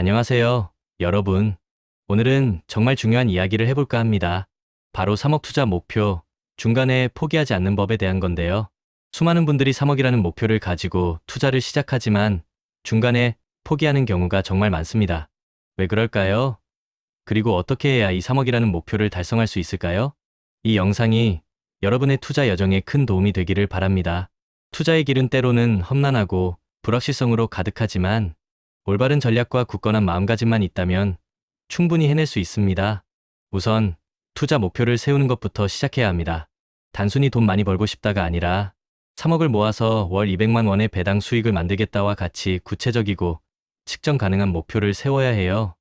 안녕하세요, 여러분. 오늘은 정말 중요한 이야기를 해볼까 합니다. 바로 3억 투자 목표, 중간에 포기하지 않는 법에 대한 건데요. 수많은 분들이 3억이라는 목표를 가지고 투자를 시작하지만 중간에 포기하는 경우가 정말 많습니다. 왜 그럴까요? 그리고 어떻게 해야 이 3억이라는 목표를 달성할 수 있을까요? 이 영상이 여러분의 투자 여정에 큰 도움이 되기를 바랍니다. 투자의 길은 때로는 험난하고 불확실성으로 가득하지만 올바른 전략과 굳건한 마음가짐만 있다면 충분히 해낼 수 있습니다. 우선 투자 목표를 세우는 것부터 시작해야 합니다. 단순히 돈 많이 벌고 싶다가 아니라 3억을 모아서 월 200만 원의 배당 수익을 만들겠다와 같이 구체적이고 측정 가능한 목표를 세워야 해요.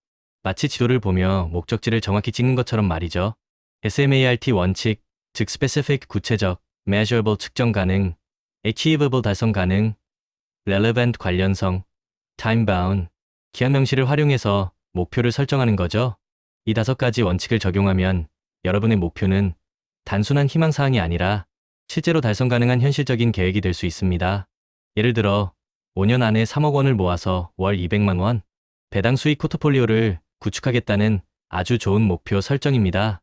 마치 지도를 보며 목적지를 정확히 찍는 것처럼 말이죠. SMART 원칙, 즉 specific 구체적, measurable 측정 가능, achievable 달성 가능, relevant 관련성, time bound, 기한 명시를 활용해서 목표를 설정하는 거죠. 이 다섯 가지 원칙을 적용하면 여러분의 목표는 단순한 희망사항이 아니라 실제로 달성 가능한 현실적인 계획이 될 수 있습니다. 예를 들어 5년 안에 3억 원을 모아서 월 200만 원, 배당 수익 포트폴리오를 구축하겠다는 아주 좋은 목표 설정입니다.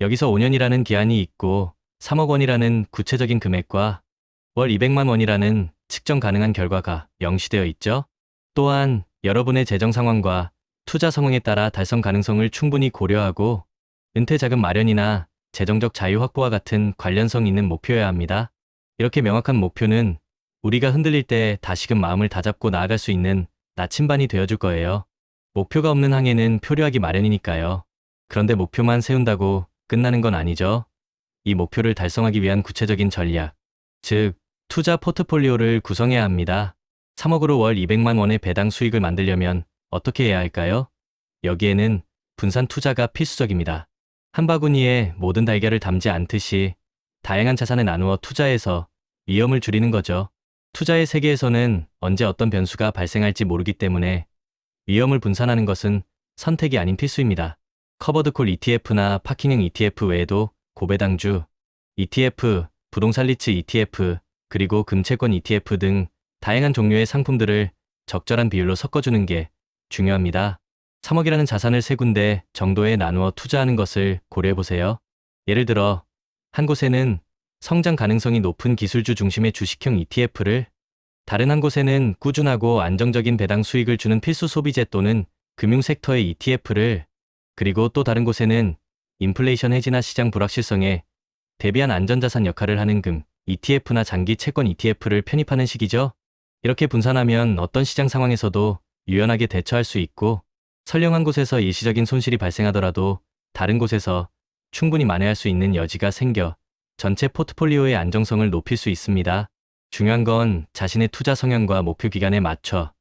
여기서 5년이라는 기한이 있고 3억 원이라는 구체적인 금액과 월 200만 원이라는 측정 가능한 결과가 명시되어 있죠. 또한 여러분의 재정 상황과 투자 상황에 따라 달성 가능성을 충분히 고려하고 은퇴 자금 마련이나 재정적 자유 확보와 같은 관련성 있는 목표여야 합니다. 이렇게 명확한 목표는 우리가 흔들릴 때 다시금 마음을 다잡고 나아갈 수 있는 나침반이 되어줄 거예요. 목표가 없는 항해는 표류하기 마련이니까요. 그런데 목표만 세운다고 끝나는 건 아니죠. 이 목표를 달성하기 위한 구체적인 전략, 즉, 투자 포트폴리오를 구성해야 합니다. 3억으로 월 200만 원의 배당 수익을 만들려면 어떻게 해야 할까요? 여기에는 분산 투자가 필수적입니다. 한 바구니에 모든 달걀을 담지 않듯이 다양한 자산을 나누어 투자해서 위험을 줄이는 거죠. 투자의 세계에서는 언제 어떤 변수가 발생할지 모르기 때문에 위험을 분산하는 것은 선택이 아닌 필수입니다. 커버드콜 ETF나 파킹형 ETF 외에도 고배당주, ETF, 부동산 리츠 ETF, 그리고 금채권 ETF 등 다양한 종류의 상품들을 적절한 비율로 섞어주는 게 중요합니다. 3억이라는 자산을 세 군데 정도에 나누어 투자하는 것을 고려해 보세요. 예를 들어, 한 곳에는 성장 가능성이 높은 기술주 중심의 주식형 ETF를, 다른 한 곳에는 꾸준하고 안정적인 배당 수익을 주는 필수 소비재 또는 금융 섹터의 ETF를, 그리고 또 다른 곳에는 인플레이션 해지나 시장 불확실성에 대비한 안전자산 역할을 하는 금, ETF나 장기 채권 ETF를 편입하는 식이죠. 이렇게 분산하면 어떤 시장 상황에서도 유연하게 대처할 수 있고 선량한 곳에서 일시적인 손실이 발생하더라도 다른 곳에서 충분히 만회할 수 있는 여지가 생겨 전체 포트폴리오의 안정성을 높일 수 있습니다. 중요한 건 자신의 투자 성향과 목표 기간에 맞춰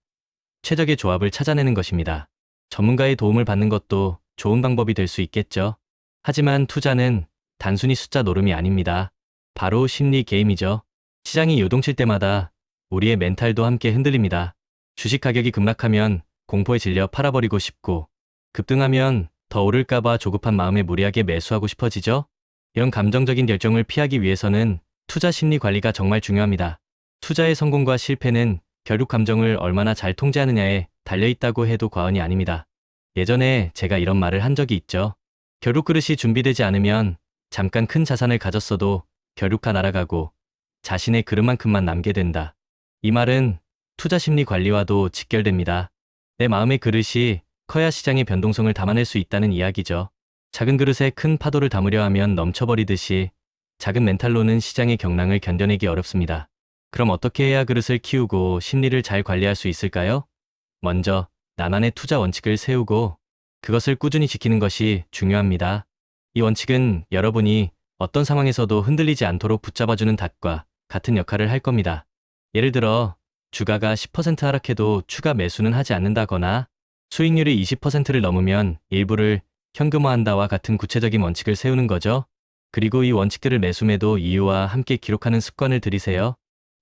최적의 조합을 찾아내는 것입니다. 전문가의 도움을 받는 것도 좋은 방법이 될 수 있겠죠. 하지만 투자는 단순히 숫자 노름이 아닙니다. 바로 심리 게임이죠. 시장이 요동칠 때마다 우리의 멘탈도 함께 흔들립니다. 주식 가격이 급락하면 공포에 질려 팔아버리고 싶고 급등하면 더 오를까봐 조급한 마음에 무리하게 매수하고 싶어지죠? 이런 감정적인 결정을 피하기 위해서는 투자 심리 관리가 정말 중요합니다. 투자의 성공과 실패는 결국 감정을 얼마나 잘 통제하느냐에 달려있다고 해도 과언이 아닙니다. 예전에 제가 이런 말을 한 적이 있죠. 결국 그릇이 준비되지 않으면 잠깐 큰 자산을 가졌어도 결국 다 날아가고 자신의 그릇만큼만 남게 된다. 이 말은 투자 심리 관리와도 직결됩니다. 내 마음의 그릇이 커야 시장의 변동성을 담아낼 수 있다는 이야기죠. 작은 그릇에 큰 파도를 담으려 하면 넘쳐버리듯이 작은 멘탈로는 시장의 경랑을 견뎌내기 어렵습니다. 그럼 어떻게 해야 그릇을 키우고 심리를 잘 관리할 수 있을까요? 먼저 나만의 투자 원칙을 세우고 그것을 꾸준히 지키는 것이 중요합니다. 이 원칙은 여러분이 어떤 상황에서도 흔들리지 않도록 붙잡아주는 닷과 같은 역할을 할 겁니다. 예를 들어 주가가 10% 하락해도 추가 매수는 하지 않는다거나 수익률이 20%를 넘으면 일부를 현금화한다와 같은 구체적인 원칙을 세우는 거죠. 그리고 이 원칙들을 매수매도 이유와 함께 기록하는 습관을 들이세요.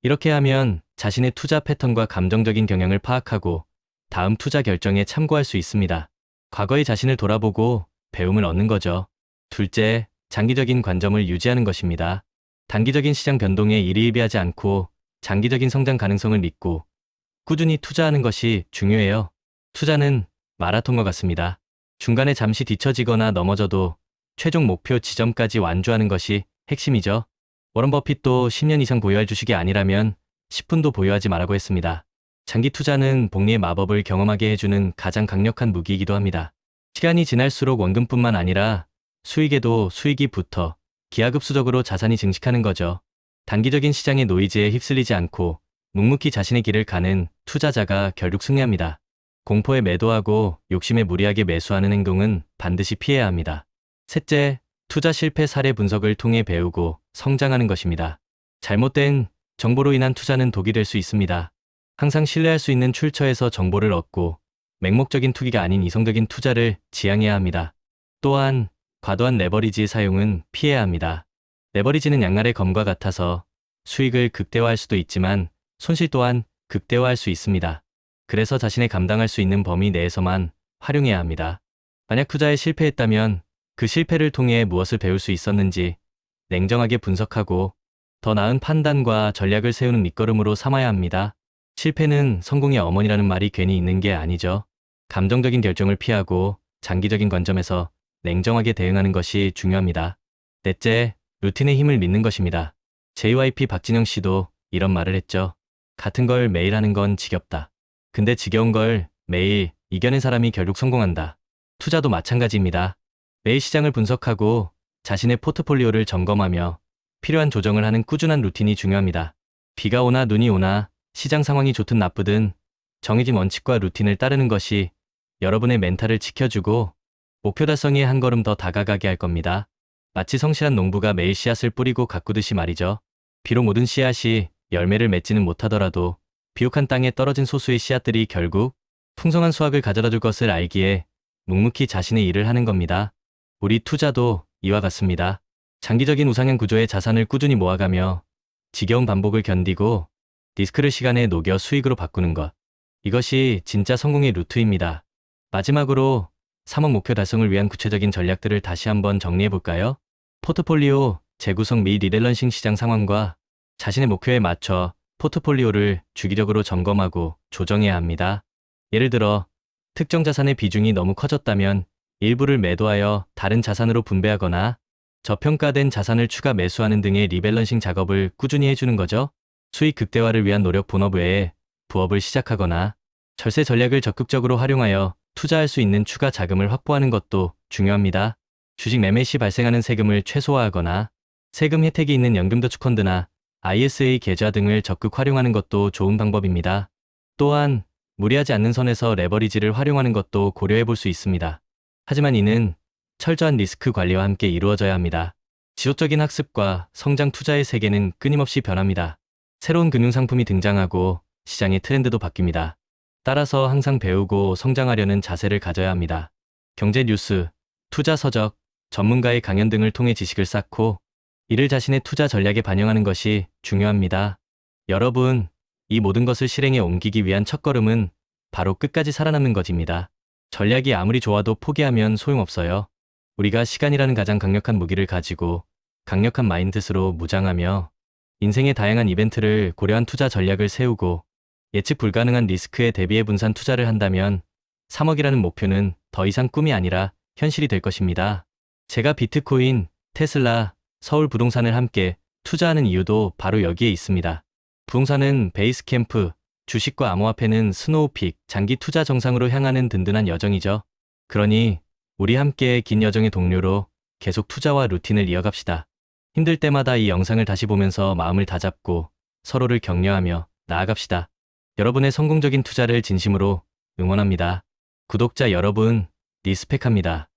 이렇게 하면 자신의 투자 패턴과 감정적인 경향을 파악하고 다음 투자 결정에 참고할 수 있습니다. 과거의 자신을 돌아보고 배움을 얻는 거죠. 둘째, 장기적인 관점을 유지하는 것입니다. 단기적인 시장 변동에 일희일비하지 않고 장기적인 성장 가능성을 믿고 꾸준히 투자하는 것이 중요해요. 투자는 마라톤과 같습니다. 중간에 잠시 뒤처지거나 넘어져도 최종 목표 지점까지 완주하는 것이 핵심이죠. 워런 버핏도 10년 이상 보유할 주식이 아니라면 10분도 보유하지 말라고 했습니다. 장기 투자는 복리의 마법을 경험하게 해주는 가장 강력한 무기이기도 합니다. 시간이 지날수록 원금뿐만 아니라 수익에도 수익이 붙어 기하급수적으로 자산이 증식하는 거죠. 단기적인 시장의 노이즈에 휩쓸리지 않고 묵묵히 자신의 길을 가는 투자자가 결국 승리합니다. 공포에 매도하고 욕심에 무리하게 매수하는 행동은 반드시 피해야 합니다. 셋째, 투자 실패 사례 분석을 통해 배우고 성장하는 것입니다. 잘못된 정보로 인한 투자는 독이 될 수 있습니다. 항상 신뢰할 수 있는 출처에서 정보를 얻고 맹목적인 투기가 아닌 이성적인 투자를 지향해야 합니다. 또한 과도한 레버리지 사용은 피해야 합니다. 레버리지는 양날의 검과 같아서 수익을 극대화할 수도 있지만 손실 또한 극대화할 수 있습니다. 그래서 자신의 감당할 수 있는 범위 내에서만 활용해야 합니다. 만약 투자에 실패했다면 그 실패를 통해 무엇을 배울 수 있었는지 냉정하게 분석하고 더 나은 판단과 전략을 세우는 밑거름으로 삼아야 합니다. 실패는 성공의 어머니라는 말이 괜히 있는 게 아니죠. 감정적인 결정을 피하고 장기적인 관점에서 냉정하게 대응하는 것이 중요합니다. 넷째, 루틴의 힘을 믿는 것입니다. JYP 박진영 씨도 이런 말을 했죠. 같은 걸 매일 하는 건 지겹다. 근데 지겨운 걸 매일 이겨낸 사람이 결국 성공한다. 투자도 마찬가지입니다. 매일 시장을 분석하고 자신의 포트폴리오를 점검하며 필요한 조정을 하는 꾸준한 루틴이 중요합니다. 비가 오나 눈이 오나 시장 상황이 좋든 나쁘든 정해진 원칙과 루틴을 따르는 것이 여러분의 멘탈을 지켜주고 목표 달성에 한 걸음 더 다가가게 할 겁니다. 마치 성실한 농부가 매일 씨앗을 뿌리고 가꾸듯이 말이죠. 비록 모든 씨앗이 열매를 맺지는 못하더라도 비옥한 땅에 떨어진 소수의 씨앗들이 결국 풍성한 수확을 가져다 줄 것을 알기에 묵묵히 자신의 일을 하는 겁니다. 우리 투자도 이와 같습니다. 장기적인 우상향 구조의 자산을 꾸준히 모아가며 지겨운 반복을 견디고 리스크를 시간에 녹여 수익으로 바꾸는 것. 이것이 진짜 성공의 루트입니다. 마지막으로 3억 목표 달성을 위한 구체적인 전략들을 다시 한번 정리해 볼까요? 포트폴리오, 재구성 및 리밸런싱 시장 상황과 자신의 목표에 맞춰 포트폴리오를 주기적으로 점검하고 조정해야 합니다. 예를 들어, 특정 자산의 비중이 너무 커졌다면 일부를 매도하여 다른 자산으로 분배하거나 저평가된 자산을 추가 매수하는 등의 리밸런싱 작업을 꾸준히 해주는 거죠. 수익 극대화를 위한 노력 본업 외에 부업을 시작하거나 절세 전략을 적극적으로 활용하여 투자할 수 있는 추가 자금을 확보하는 것도 중요합니다. 주식 매매 시 발생하는 세금을 최소화하거나 세금 혜택이 있는 연금저축펀드나 ISA 계좌 등을 적극 활용하는 것도 좋은 방법입니다. 또한 무리하지 않는 선에서 레버리지를 활용하는 것도 고려해 볼 수 있습니다. 하지만 이는 철저한 리스크 관리와 함께 이루어져야 합니다. 지속적인 학습과 성장 투자의 세계는 끊임없이 변합니다. 새로운 금융상품이 등장하고 시장의 트렌드도 바뀝니다. 따라서 항상 배우고 성장하려는 자세를 가져야 합니다. 경제 뉴스, 투자 서적, 전문가의 강연 등을 통해 지식을 쌓고 이를 자신의 투자 전략에 반영하는 것이 중요합니다. 여러분, 이 모든 것을 실행에 옮기기 위한 첫걸음은 바로 끝까지 살아남는 것입니다. 전략이 아무리 좋아도 포기하면 소용없어요. 우리가 시간이라는 가장 강력한 무기를 가지고 강력한 마인드스로 무장하며 인생의 다양한 이벤트를 고려한 투자 전략을 세우고 예측 불가능한 리스크에 대비해 분산 투자를 한다면 3억이라는 목표는 더 이상 꿈이 아니라 현실이 될 것입니다. 제가 비트코인, 테슬라, 서울 부동산을 함께 투자하는 이유도 바로 여기에 있습니다. 부동산은 베이스 캠프, 주식과 암호화폐는 스노우픽, 장기 투자 정상으로 향하는 든든한 여정이죠. 그러니 우리 함께 긴 여정의 동료로 계속 투자와 루틴을 이어갑시다. 힘들 때마다 이 영상을 다시 보면서 마음을 다잡고 서로를 격려하며 나아갑시다. 여러분의 성공적인 투자를 진심으로 응원합니다. 구독자 여러분, 리스펙합니다.